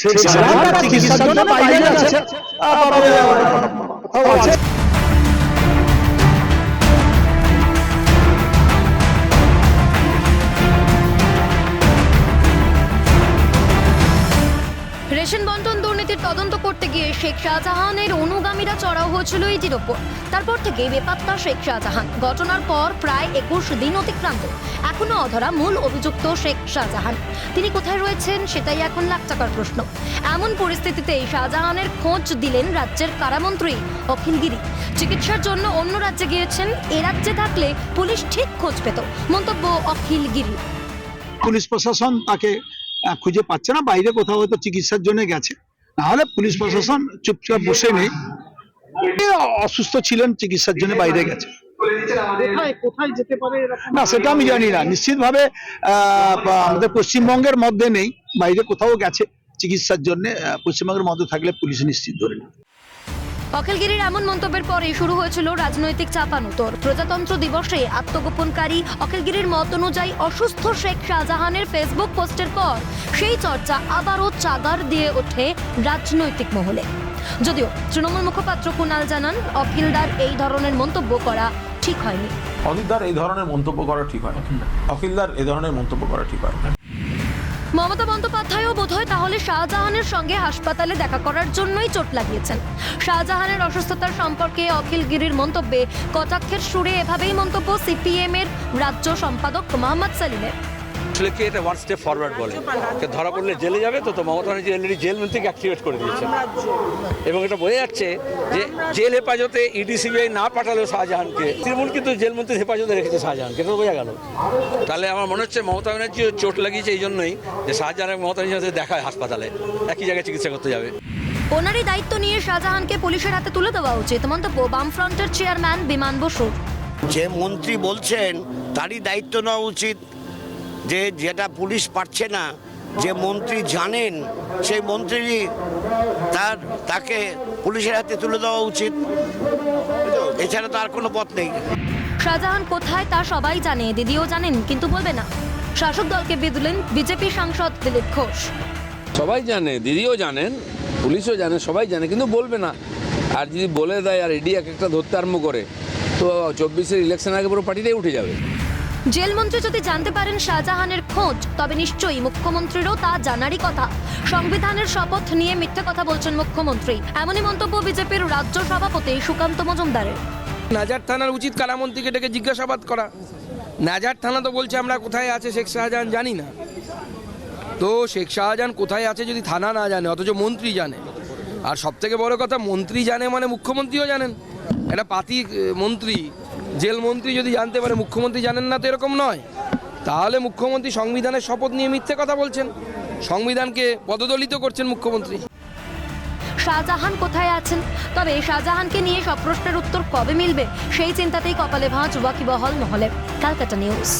শেখ জাহান চিকিৎসার জন্য বাইরে আছে আহ, আছে রেশন বন্টন তদন্ত করতে গিয়ে শেখ শাহজাহানের অনুগামীরা চড়াও হয়েছিল ইটির ওপর। তারপর থেকে বেপাত্তা শেখ শাহজাহান। ঘটনার পর প্রায় একুশ দিন অতিক্রান্ত। এখনও অধরা মূল অভিযুক্ত শেখ শাহজাহান। তিনি কোথায় রয়েছেন সেটাই এখন লাখ টাকার প্রশ্ন। এমন পরিস্থিতিতে শাহজাহানের খোঁজ দিলেন রাজ্যের কারামন্ত্রী অখিল গিরি। চিকিৎসার জন্য অন্য রাজ্যে গিয়েছেন, এ রাজ্যে থাকলে পুলিশ ঠিক খোঁজ পেত। মন্তব্য অখিল গিরি। পুলিশ প্রশাসন তাকে খুঁজে পাচ্ছে না, বাইরে কোথাও হয়তো চিকিৎসার জন্য গেছে। নাহলে পুলিশ প্রশাসন চুপচাপ বসে নেই। অসুস্থ ছিলেন চিকিৎসার জন্য বাইরে গেছে। কোথায় কোথায় যেতে পারে এরকম? না সেটা আমি জানি না। নিশ্চিতভাবে আহ, আমাদের পশ্চিমবঙ্গের মধ্যে নেই বাইরে কোথাও গেছে। চিকিৎসার জন্য পশ্চিমবঙ্গের মধ্যে থাকলে পুলিশ নিশ্চিত ধরে নেবে। অখিলগিরির এমন মন্তব্যের পরে শুরু হয়েছিল রাজনৈতিক চাপানুতর। প্রজাতন্ত্র দিবসে আত্মগোপনকারী অখিলগিরির মত অনুযায়ী অসুস্থ শেখ শাহজাহানের ফেসবুক পোস্টের পর সেই চর্চা আবারও চাগার দিয়ে ওঠে রাজনৈতিক মহলে। যদিও তৃণমূল মুখপাত্র কুনাল জানান, অখিলদার এই ধরনের মন্তব্য করা ঠিক হয়নি। অখিলদার এই ধরনের মন্তব্য করা ঠিক হয় অখিলদার এই ধরনের মন্তব্য করা ঠিক হয় মমতা বন্দ্যোপাধ্যায়ও বোধহয় তাহলে শাহজাহানের সঙ্গে হাসপাতালে দেখা করার জন্যই চোট লাগিয়েছেন। শাহজাহানের অসুস্থতার সম্পর্কে অখিল গিরির মন্তব্যে কটাক্ষের সুরে এভাবেই মন্তব্য সিপিএম এর রাজ্য সম্পাদক মোহাম্মদ সালিমের। ছেলেকে এটা ওয়ান স্টেপ ফরওয়ার্ড বলে? ধরা পড়লে জেলে যাবে? তো তো মমতা ব্যানার্জি অলরেডি জেল থেকে অ্যাক্টিভেট করে দিয়েছে। এবং এটা বোঝা যাচ্ছে যে জেল হেফাজতে ইডি সিবিআই না পাঠালেও শাহজাহানকে তৃণমূল কিন্তু জেলমন্ত্রীর হেফাজতে রেখেছে শাহজাহানকে এটা তো বোঝা গেল। তাহলে আমার মনে হচ্ছে মমতা ব্যানার্জি চোট লাগিয়েছে এই জন্যই যে শাহজাহান এবং মমতা ব্যানার্জির সাথে দেখায় হাসপাতালে। একই জায়গায় চিকিৎসা করতে যাবে। ওনারই দায়িত্ব নিয়ে শাহজাহানকে পুলিশের হাতে তুলে দেওয়া উচিত। মন্তব্য বাম ফ্রন্টের চেয়ারম্যান বিমান বসু। যে মন্ত্রী বলছেন তারই দায়িত্ব নেওয়া উচিত। যে যেটা পুলিশ পারছে না যে মন্ত্রী জানেন সেই মন্ত্রী তার তাকে পুলিশের হাতে তুলে দেওয়া উচিত। এছাড়া তার কোনো পথ নেই। শাহজাহান কোথায় তা সবাই জানে দিদিও জানেন কিন্তু বলবে না। শাসক দলকে বিদলেন বিজেপি সাংসদ দিলীপ ঘোষ। সবাই জানে দিদিও জানেন পুলিশও জানে সবাই জানে কিন্তু বলবে না। আর যদি বলে দেয় আর ইডি এক একটা ধরতে আরম্ভ করে তো চব্বিশের ইলেকশন আগে পুরো পার্টিটাই উঠে যাবে। জেলমন্ত্রী যদি জানতে পারেন শাহজাহানের খোঁজ, তবে নিশ্চয়ই মুখ্যমন্ত্রীরও তা জানারই কথা। সংবিধানের শপথ নিয়ে মিথ্যে কথা বলছেন মুখ্যমন্ত্রী। এমনই মন্তব্য বিজেপির রাজ্য সভাপতি সুকান্ত মজুমদারের। নাজার থানার উচিত কালামন্ত্রীকে ডেকে জিজ্ঞাসাবাদ করা। নাজার থানা তো বলছে আমরা কোথায় আছে শেখ শাহজাহান জানি না। তো শেখ শাহজাহান কোথায় আছে যদি থানা না জানে, অথচ মন্ত্রী জানে। আর সব থেকে বড় কথা, মন্ত্রী জানে মানে মুখ্যমন্ত্রীও জানেন। একটা পাতি মন্ত্রী জেল মন্ত্রী যদি জানতে পারে, মুখ্যমন্ত্রী জানেন না তো এরকম নয়। তাহলে মুখ্যমন্ত্রী সংবিধানের শপথ নিয়ে মিথ্যে কথা বলছেন। সংবিধানকে পদদলিত করছেন মুখ্যমন্ত্রী। শাহজাহান কোথায় আছেন? তবে শাহজাহানকে নিয়ে সব প্রশ্নের উত্তর কবে মিলবে, সেই চিন্তাতেই কপালে ভাঁজ ওয়াকিবহল মহলে ক্যালকাটা নিউজ।